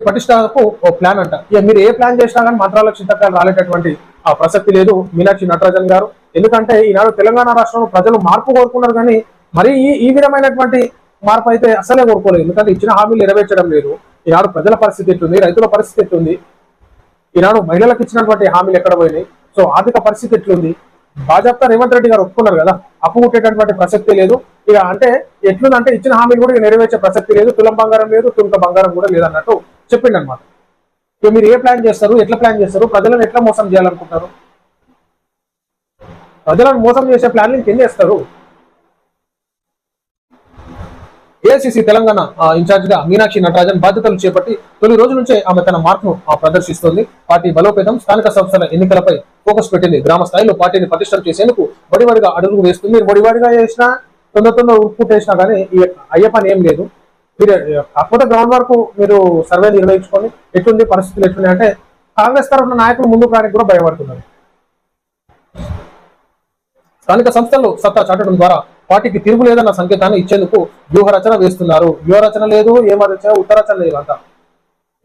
పటిష్టకు ఓ plan అంట. ఇక మీరు ఏ ప్లాన్ చేసినా కానీ మంత్రాలకు చింతకాలు రాలేటటువంటి ఆ ప్రసక్తి లేదు. మీనాక్షి నటరాజన్ గారు. ఎందుకంటే ఈనాడు తెలంగాణ రాష్ట్రంలో ప్రజలు మార్పు కోరుకున్నారు కానీ మరి ఈ విధమైనటువంటి మార్పు అయితే అసలే కోరుకోలేదు. ఎందుకంటే ఇచ్చిన హామీలు నెరవేర్చడం లేదు. ఈనాడు ప్రజల పరిస్థితి ఎట్లుంది? రైతుల పరిస్థితి ఎట్లుంది? ఈనాడు మహిళలకు ఇచ్చినటువంటి హామీలు ఎక్కడ పోయినాయి? సో ఆర్థిక పరిస్థితి ఎట్లుంది? భాజపా రేవంత్ రెడ్డి గారు ఒప్పుకున్నారు కదా? అప్పు పుట్టేటటువంటి ప్రసక్తి లేదు. ఇక అంటే ఎట్లుందంటే ఇచ్చిన హామీలు కూడా నెరవేర్చే ప్రసక్తి లేదు. తులం బంగారం లేదు తులక బంగారం కూడా లేదన్నట్టు చెప్పిండి అనమాట ఇక మీరు ఏ ప్లాన్ చేస్తారు ఎట్లా ప్లాన్ చేస్తారు ప్రజలను ఎట్లా మోసం చేయాలనుకుంటారు? ప్రజలను మోసం చేసే ప్లాన్ ఇంకేం చేస్తారు? ఏఐసిసి తెలంగాణ ఆ, గా మీనాక్షి నటరాజన్ బాధ్యతలు చేపట్టి తొలి రోజు నుంచే ఆమె తన మార్పును ఆ, ప్రదర్శిస్తోంది. పార్టీ బలోపేతం స్థానిక సంస్థల ఎన్నికలపై ఫోకస్ పెట్టింది. గ్రామ స్థాయిలో పార్టీని పటిష్టం చేసేందుకు వడివడిగా అడుగులు వేస్తుంది. మీరు వడివడిగా చేసినా తొందర తొందర ఉప్పు వేసినా కానీ ఈ అయ్యే పని ఏం లేదు. పీరియడ్ కాకపోతే గ్రౌండ్ వరకు మీరు సర్వే నిర్వహించుకొని ఎట్లుంది పరిస్థితులు ఎట్లున్నాయి అంటే కాంగ్రెస్ తరఫున నాయకులు ముందుకు రానికి కూడా భయపడుతున్నారు. స్థానిక సంస్థలు సత్తా చాటడం ద్వారా పార్టీకి తిరుగు లేదన్న సంకేతాన్ని ఇచ్చేందుకు వ్యూహ రచన వేస్తున్నారు. వ్యూహ రచన లేదు ఏమరచన ఉత్తరచన లేదు అంట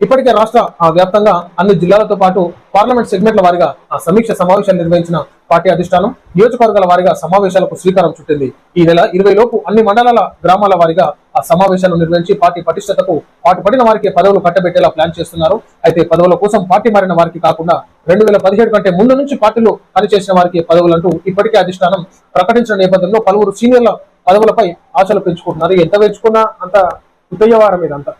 ఇప్పటికే రాష్ట్ర ఆ, వ్యాప్తంగా అన్ని జిల్లాలతో పాటు పార్లమెంట్ సెగ్మెంట్ల వారిగా ఆ సమీక్ష సమావేశాలు నిర్వహించిన పార్టీ అధిష్టానం నియోజకవర్గాల వారిగా సమావేశాలకు శ్రీకారం చుట్టింది. ఈ నెల ఇరవై లోపు అన్ని మండలాల గ్రామాల వారిగా సమావేశాలు నిర్వహించి పార్టీ పటిష్టతకు పాటుపడిన వారికి పదవులు కట్టబెట్టేలా ప్లాన్ చేస్తున్నారు. అయితే పదవుల కోసం పార్టీ మారిన వారికి కాకుండా రెండు వేల పదిహేడు కంటే ముందు నుంచి పార్టీలో పనిచేసిన వారికి పదవులంటూ ఇప్పటికే అధిష్టానం ప్రకటించిన నేపథ్యంలో పలువురు సీనియర్ల పదవులపై ఆశలు పెంచుకుంటున్నారు. ఎంత పెంచుకున్నా అంత ఉదయవారం ఇదంతా